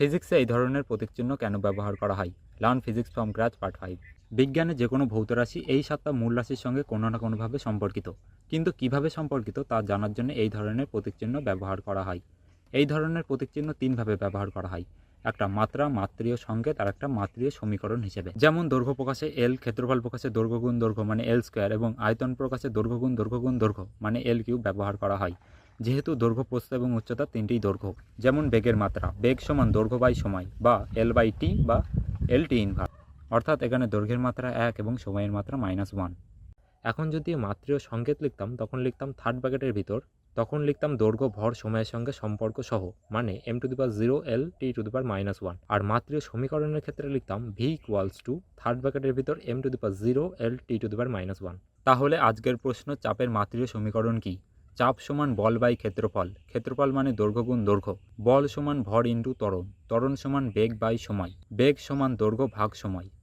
ফিজিক্সে এই ধরনের প্রতীকচিহ্ন কেন ব্যবহার করা হয়? Learn physics from scratch part five. বিজ্ঞানে যে কোনো ভৌত রাশি এই সাতটা মূল রাশির সঙ্গে কোনো না কোনোভাবে সম্পর্কিত। কিন্তু কীভাবে সম্পর্কিত তা জানার জন্য এই ধরনের প্রতীকচিহ্ন ব্যবহার করা হয়। এই ধরনের প্রতীকচিহ্ন তিনভাবে ব্যবহার করা হয়। একটা মাত্রা, মাত্রীয় সংকেত আর একটা মাত্রীয় সমীকরণ হিসেবে। যেমন দৈর্ঘ্য প্রকাশে এল ক্ষেত্রফল প্রকাশে দৈর্ঘ্য গুণ দৈর্ঘ্য মানে এল স্কোয়ার এবং আয়তন প্রকাশে দৈর্ঘ্য গুণ দৈর্ঘ্য মানে এল কিউব ব্যবহার করা হয়। যেহেতু দৈর্ঘ্য, প্রস্থ এবং উচ্চতা তিনটেই দৈর্ঘ্য। যেমন বেগের মাত্রা, বেগ সমান দৈর্ঘ্য বাই সময় বা এল বাই টি বা এল টি ইনভার অর্থাৎ এখানে দৈর্ঘ্যের মাত্রা এক এবং সময়ের মাত্রা মাইনাস ওয়ান এখন যদি মাত্রীয় সংকেত লিখতাম, তখন লিখতাম থার্ড ব্র্যাকেটের ভিতর, তখন লিখতাম দৈর্ঘ্য, ভর, সময়ের সঙ্গে সম্পর্ক সহ মানে M to the power zero L T to the power minus one আর মাত্রীয় সমীকরণের ক্ষেত্রে লিখতাম ভি ইকুয়ালস টু থার্ড ব্র্যাকেটের ভিতর M to the power zero L T to the power minus one তাহলে আজকের প্রশ্ন, চাপের মাত্রীয় সমীকরণ কি? চাপ সমান বল বাই ক্ষেত্রফল। ক্ষেত্রফল মানে দৈর্ঘ্য গুণ দৈর্ঘ্য। বল সমান ভর ইন্টু ত্বরণ। ত্বরণ সমান বেগ বাই সময়। বেগ সমান দৈর্ঘ্য ভাগ সময়।